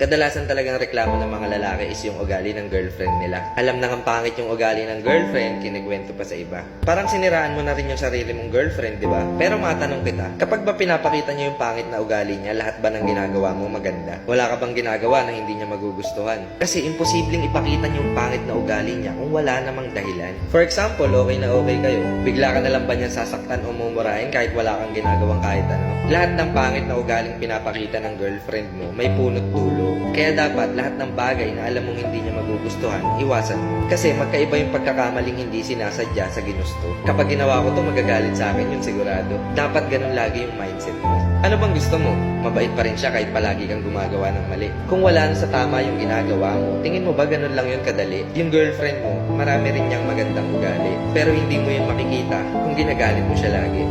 Kadalasan talagang reklamo ng mga lalaki is yung ugali ng girlfriend nila. Alam na ang pangit yung ugali ng girlfriend, kinikwento pa sa iba. Parang siniraan mo na rin yung sarili mong girlfriend, di ba? Pero matanong kita, kapag ba pinapakita niyo yung pangit na ugali niya, lahat ba ng ginagawa mo maganda? Wala ka bang ginagawa na hindi niya magugustuhan? Kasi imposibleng ipakita niyo yung pangit na ugali niya kung wala namang dahilan. For example, okay na okay kayo. Bigla ka na lang ba niya sasaktan o mumurahin kahit wala kang ginagawang kahit ano? Lahat ng pangit na ugaling pinapakita ng girlfriend mo, may punot dulo. Kaya dapat lahat ng bagay na alam mong hindi niya magugustuhan, iwasan mo. Kasi magkaiba yung pagkakamaling hindi sinasadya sa ginusto. Kapag ginawa ko to magagalit sa akin, yun sigurado. Dapat ganun lagi yung mindset mo. Ano bang gusto mo? Mabait pa rin siya kahit palagi kang gumagawa ng mali. Kung wala na sa tama yung ginagawa mo, tingin mo ba ganun lang yun kadali? Yung girlfriend mo, marami rin niyang magandang ugali. Pero hindi mo yun makikita kung ginagalit mo siya lagi.